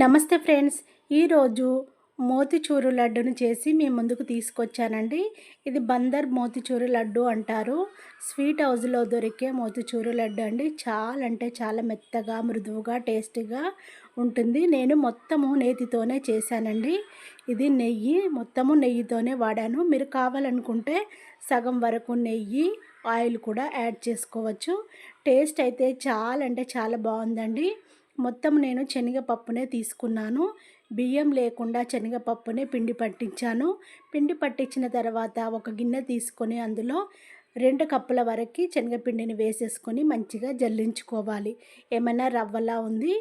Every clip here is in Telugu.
నమస్తే ఫ్రెండ్స్. ఈరోజు మోతిచూరు లడ్డును చేసి మీ ముందుకు తీసుకొచ్చానండి. ఇది బందర్ మోతిచూరు లడ్డు అంటారు. స్వీట్ హౌస్లో దొరికే మోతిచూరు లడ్డు అండి. చాలా అంటే చాలా మెత్తగా మృదువుగా టేస్టీగా ఉంటుంది. నేను మొత్తము నేతితోనే చేశానండి. ఇది నెయ్యి మొత్తము నెయ్యితోనే వాడాను. మీరు కావాలనుకుంటే సగం వరకు నెయ్యి ఆయిల్ కూడా యాడ్ చేసుకోవచ్చు. టేస్ట్ అయితే చాలా అంటే చాలా బాగుందండి. మొత్తం నేను శనగపప్పునే తీసుకున్నాను. బియ్యం లేకుండా శనగపప్పునే పిండి పట్టించాను. పిండి పట్టించిన తర్వాత ఒక గిన్నె తీసుకొని అందులో రెండు కప్పుల వరకు శనగపిండిని వేసేసుకొని మంచిగా జల్లించుకోవాలి. ఏమైనా రవ్వలా ఉంది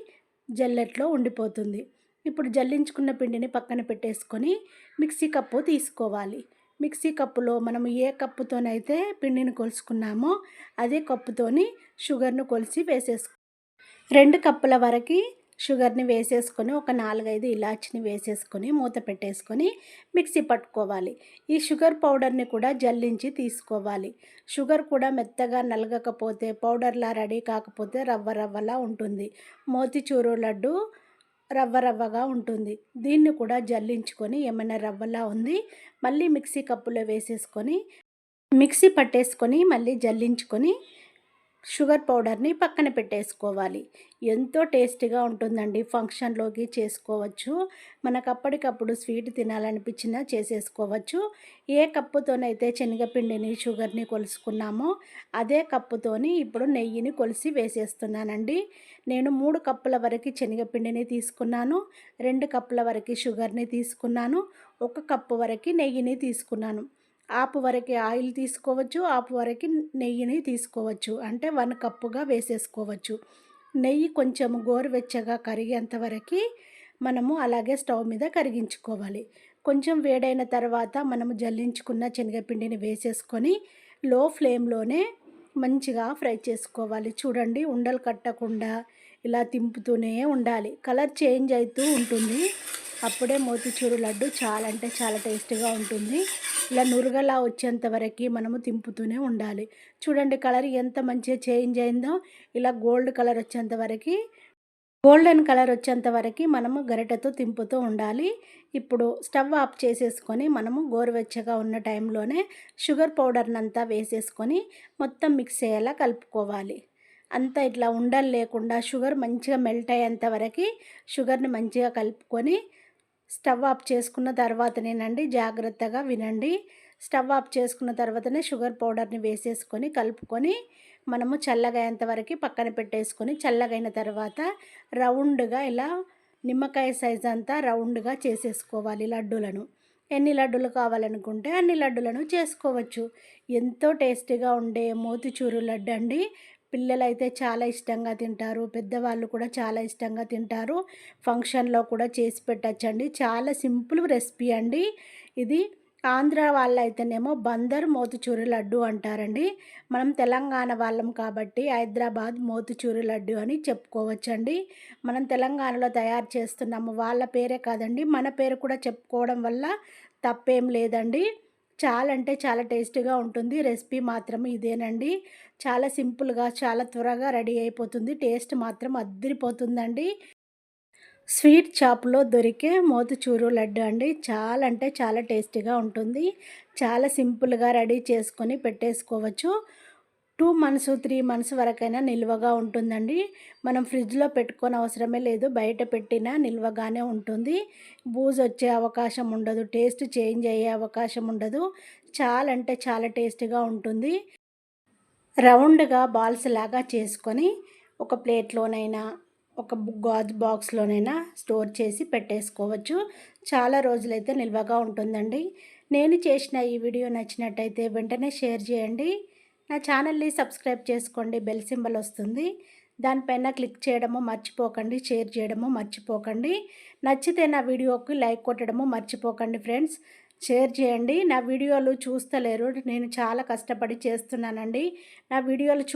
జల్లెట్లో ఉండిపోతుంది. ఇప్పుడు జల్లించుకున్న పిండిని పక్కన పెట్టేసుకొని మిక్సీ కప్పు తీసుకోవాలి. మిక్సీ కప్పులో మనం ఏ కప్పుతోనైతే పిండిని కొలుసుకున్నామో అదే కప్పుతోని షుగర్ను కొలిసి వేసేసుకో రెండు కప్పుల వరకు షుగర్ని వేసేసుకొని ఒక నాలుగైదు ఇలాచిని వేసేసుకొని మూత పెట్టేసుకొని మిక్సీ పట్టుకోవాలి. ఈ షుగర్ పౌడర్ని కూడా జల్లించి తీసుకోవాలి. షుగర్ కూడా మెత్తగా నలగకపోతే పౌడర్లా రెడీ కాకపోతే రవ్వ రవ్వలా ఉంటుంది. మోతిచూరు లడ్డు రవ్వ రవ్వగా ఉంటుంది. దీన్ని కూడా జల్లించుకొని ఏమైనా రవ్వలా ఉంది మళ్ళీ మిక్సీ కప్పులో వేసేసుకొని మిక్సీ పట్టేసుకొని మళ్ళీ జల్లించుకొని షుగర్ పౌడర్ని పక్కన పెట్టేసుకోవాలి. ఎంతో టేస్టీగా ఉంటుందండి. ఫంక్షన్లోకి చేసుకోవచ్చు. మనకు అప్పటికప్పుడు స్వీట్ తినాలనిపించినా చేసేసుకోవచ్చు. ఏ కప్పుతోనైతే శనగపిండిని షుగర్ని కొలుసుకున్నామో అదే కప్పుతోని ఇప్పుడు నెయ్యిని కొలిసి వేసేస్తున్నానండి. నేను మూడు కప్పుల వరకు శనగపిండిని తీసుకున్నాను. రెండు కప్పుల వరకు షుగర్ని తీసుకున్నాను. ఒక కప్పు వరకు నెయ్యిని తీసుకున్నాను. ఆపు వరకు ఆయిల్ తీసుకోవచ్చు ఆపు వరకు నెయ్యిని తీసుకోవచ్చు. అంటే వన్ కప్పుగా వేసేసుకోవచ్చు. నెయ్యి కొంచెం గోరువెచ్చగా కరిగేంత వరకు మనము అలాగే స్టవ్ మీద కరిగించుకోవాలి. కొంచెం వేడైన తర్వాత మనము జల్లించుకున్న శనగపిండిని వేసేసుకొని లో ఫ్లేమ్లోనే మంచిగా ఫ్రై చేసుకోవాలి. చూడండి ఉండలు కట్టకుండా ఇలా తింపుతూనే ఉండాలి. కలర్ చేంజ్ అవుతూ ఉంటుంది. అప్పుడే మోతిచూరు లడ్డు చాలా అంటే చాలా టేస్టీగా ఉంటుంది. ఇలా నురగలా వచ్చేంత వరకు మనము తింపుతూనే ఉండాలి. చూడండి కలర్ ఎంత మంచిగా చేంజ్ అయిందో ఇలా గోల్డ్ కలర్ వచ్చేంత వరకు గోల్డెన్ కలర్ వచ్చేంత వరకు మనము గరిటెతో తింపుతూ ఉండాలి. ఇప్పుడు స్టవ్ ఆఫ్ చేసేసుకొని మనము గోరువెచ్చగా ఉన్న టైంలోనే షుగర్ పౌడర్నంతా వేసేసుకొని మొత్తం మిక్స్ అయ్యేలా కలుపుకోవాలి. అంతా ఇట్లా ఉండలు లేకుండా షుగర్ మంచిగా మెల్ట్ అయ్యేంత వరకు షుగర్ని మంచిగా కలుపుకొని స్టవ్ ఆఫ్ చేసుకున్న తర్వాతనేనండి జాగ్రత్తగా వినండి. స్టవ్ ఆఫ్ చేసుకున్న తర్వాతనే షుగర్ పౌడర్ని వేసేసుకొని కలుపుకొని మనము చల్లగయ్యేంత వరకు పక్కన పెట్టేసుకొని చల్లగైన తర్వాత రౌండ్గా ఇలా నిమ్మకాయ సైజ్ అంతా రౌండ్గా చేసేసుకోవాలి లడ్డూలను. ఎన్ని లడ్డూలు కావాలనుకుంటే అన్ని లడ్డులను చేసుకోవచ్చు. ఎంతో టేస్టీగా ఉండే మోతిచూరు లడ్డు అండి పిల్లలైతే చాలా ఇష్టంగా తింటారు. పెద్దవాళ్ళు కూడా చాలా ఇష్టంగా తింటారు. ఫంక్షన్లో కూడా చేసి పెట్టచ్చండి. చాలా సింపుల్ రెసిపీ అండి. ఇది ఆంధ్ర వాళ్ళు అయితేనేమో బందర్ మోతుచూరి లడ్డు అంటారండి. మనం తెలంగాణ వాళ్ళం కాబట్టి హైదరాబాద్ మోతుచూరి లడ్డు అని చెప్పుకోవచ్చండి. మనం తెలంగాణలో తయారు చేస్తున్నాము. వాళ్ళ పేరే కాదండి. మన పేరు కూడా చెప్పుకోవడం వల్ల తప్పేం లేదండి. చాలా అంటే చాలా టేస్టీగా ఉంటుంది. రెసిపీ మాత్రం ఇదేనండి. చాలా సింపుల్గా చాలా త్వరగా రెడీ అయిపోతుంది. టేస్ట్ మాత్రం అద్దరిపోతుందండి. స్వీట్ షాప్లో దొరికే మోతుచూరు లడ్డు అండి. చాలా అంటే చాలా టేస్టీగా ఉంటుంది. చాలా సింపుల్గా రెడీ చేసుకొని పెట్టేసుకోవచ్చు. టూ మంత్స్ త్రీ మంత్స్ వరకైనా నిల్వగా ఉంటుందండి. మనం ఫ్రిడ్జ్లో పెట్టుకొని అవసరమే లేదు. బయట పెట్టినా నిల్వగానే ఉంటుంది. బూజ్ వచ్చే అవకాశం ఉండదు. టేస్ట్ చేంజ్ అయ్యే అవకాశం ఉండదు. చాలా అంటే చాలా టేస్టీగా ఉంటుంది. రౌండ్గా బాల్స్ లాగా చేసుకొని ఒక ప్లేట్లోనైనా ఒక గాజు బాక్స్లోనైనా స్టోర్ చేసి పెట్టేసుకోవచ్చు. చాలా రోజులైతే నిల్వగా ఉంటుందండి. నేను చేసిన ఈ వీడియో నచ్చినట్టయితే వెంటనే షేర్ చేయండి. నా ఛానల్ని సబ్స్క్రైబ్ చేసుకోండి బెల్ సింబల్ వస్తుంది. దానిపైన క్లిక్ చేయడము మర్చిపోకండి షేర్ చేయడము మర్చిపోకండి. నచ్చితే నా వీడియోకి లైక్ కొట్టడము మర్చిపోకండి ఫ్రెండ్స్. షేర్ చేయండి. నా వీడియోలు చూస్తలేరు నేను చాలా కష్టపడి చేస్తున్నానండి. నా వీడియోలు చూ